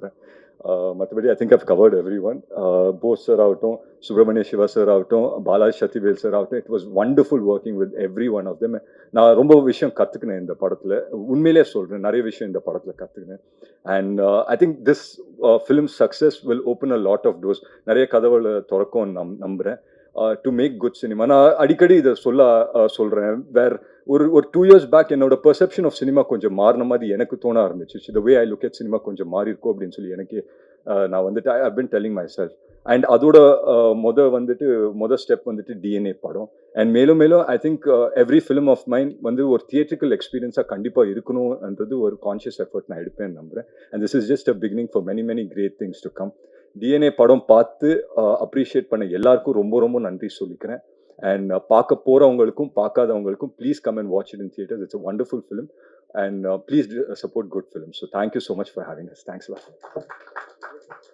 பண்ணுறேன் மற்றபடி I think I've covered everyone Bose sir ஆகட்டும் சுப்பிரமணிய சிவா சார் ஆகட்டும் பாலாஜி சத்திவேல் சார் ஆகட்டும் it was wonderful working with every one of them நான் ரொம்ப விஷயம் கற்றுக்கினேன் இந்த படத்தில். உண்மையிலே சொல்கிறேன் நிறைய விஷயம் இந்த படத்தில் கற்றுக்கினேன் and I think this film success will open a lot of doors நிறைய கதவுகளை திறக்கும் நம் நம்புகிறேன் டு மேக் குட் சினிமா நான் அடிக்கடி இதை சொல்ல சொல்கிறேன் வேறு ஒரு ஒரு டூ இயர்ஸ் பேக் என்னோட பெர்செப்ஷன் ஆஃப் சினிமா கொஞ்சம் மாறின மாதிரி எனக்கு தோண ஆரம்பிச்சிச்சு the way I look at cinema கொஞ்சம் மாறி இருக்கும் அப்படின்னு சொல்லி எனக்கு நான் வந்துட்டு I been telling myself and அதோட மொத வந்துட்டு மொத ஸ்டெப் வந்துட்டு டிஎன்ஏ படம். அண்ட் மேலும் மேலும் I think every film of mind வந்து ஒரு தியேட்ரிக்கல் எக்ஸ்பீரியன்ஸாக கண்டிப்பாக இருக்கணும்ன்றது ஒரு கான்ஷியஸ் எஃபர்ட் நான் எடுப்பேன் நம்புறேன். And this is just a beginning for many many great things to come DNA படம் பார்த்து அப்ரிஷியேட் பண்ண எல்லாருக்கும் ரொம்ப ரொம்ப நன்றி சொல்லிக்கிறேன். அண்ட் பார்க்க போகிறவங்களுக்கும் பார்க்காதவங்களுக்கும் please come and watch it in theatres it's a wonderful film and please support good film so thank you so much for having us thanks